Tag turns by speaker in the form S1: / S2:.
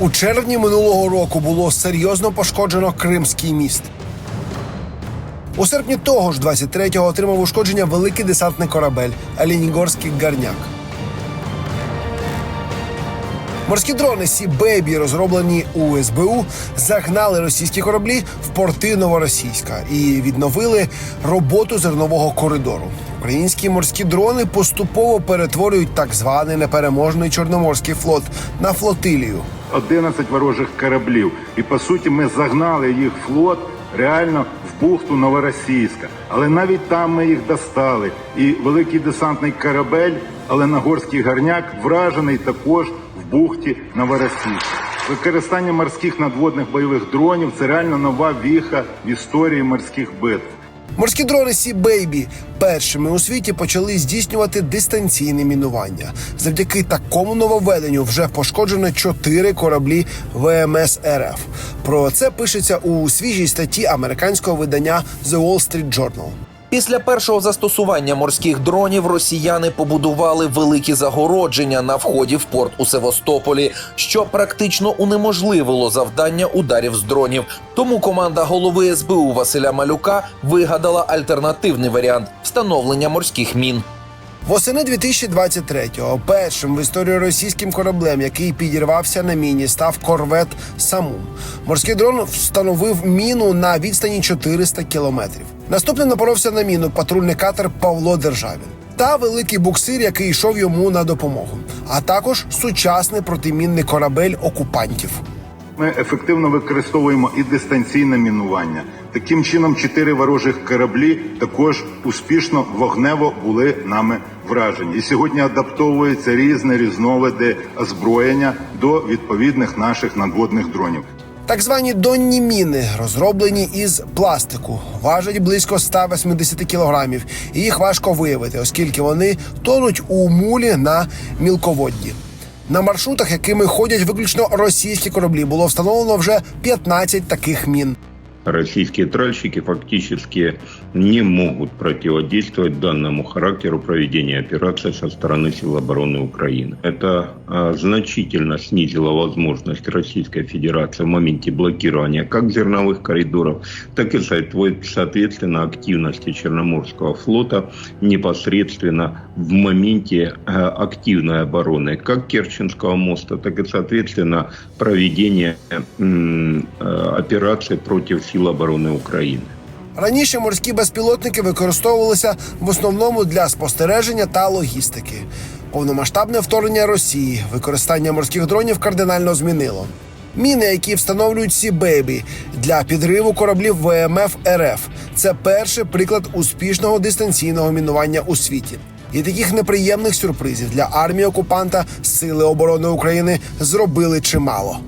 S1: У червні минулого року було серйозно пошкоджено Кримський міст. У серпні того ж 23-го отримав ушкодження великий десантний корабель Алінігорський гарняк. Морські дрони Сі Бейбі, розроблені у СБУ, загнали російські кораблі в порти Новоросійська і відновили роботу зернового коридору. Українські морські дрони поступово перетворюють так званий непереможний чорноморський флот на флотилію.
S2: 11 ворожих кораблів. І по суті, ми загнали їх флот реально в бухту Новоросійська. Але навіть там ми їх достали. І великий десантний корабель, але Нагорський гарняк вражений також в бухті Новоросійська. Використання морських надводних бойових дронів це реально нова віха в історії морських битв.
S1: Морські дрони Сі Бейбі першими у світі почали здійснювати дистанційне мінування. Завдяки такому нововведенню вже пошкоджено чотири кораблі ВМС РФ. Про це пишеться у свіжій статті американського видання The Wall Street Journal.
S3: Після першого застосування морських дронів росіяни побудували великі загородження на вході в порт у Севастополі, що практично унеможливило завдання ударів з дронів. Тому команда голови СБУ Василя Малюка вигадала альтернативний варіант встановлення морських мін.
S1: Восени 2023-го першим в історії російським кораблем, який підірвався на міні, став корвет Самум. Морський дрон встановив міну на відстані 400 кілометрів. Наступним напоровся на міну патрульний катер Павло Державін та великий буксир, який йшов йому на допомогу, а також сучасний протимінний корабель окупантів.
S2: Ми ефективно використовуємо і дистанційне мінування. Таким чином, чотири ворожих кораблі також успішно вогнево були нами вражені. І сьогодні адаптовуються різні різновиди озброєння до відповідних наших надводних дронів.
S1: Так звані донні міни, розроблені із пластику, важать близько 180 кілограмів, їх важко виявити, оскільки вони тонуть у мулі на мілководді. На маршрутах, якими ходять виключно російські кораблі, було встановлено вже 15 таких мін.
S4: Российские тральщики фактически не могут противодействовать данному характеру проведения операции со стороны сил обороны Украины. Это а, значительно снизило возможность Российской Федерации в моменте блокирования как зерновых коридоров, так и соответ- соответственно активности Черноморского флота непосредственно в моменте а, активной обороны как Керченского моста, так и соответственно проведения а, операции против сил обороны Украины.
S1: Раніше морські безпілотники використовувалися в основному для спостереження та логістики. Повномасштабне вторгнення Росії, використання морських дронів кардинально змінило. Міни, які встановлюють Сі Бейбі для підриву кораблів ВМФ РФ, це перший приклад успішного дистанційного мінування у світі. І таких неприємних сюрпризів для армії окупанта Сили оборони України зробили чимало.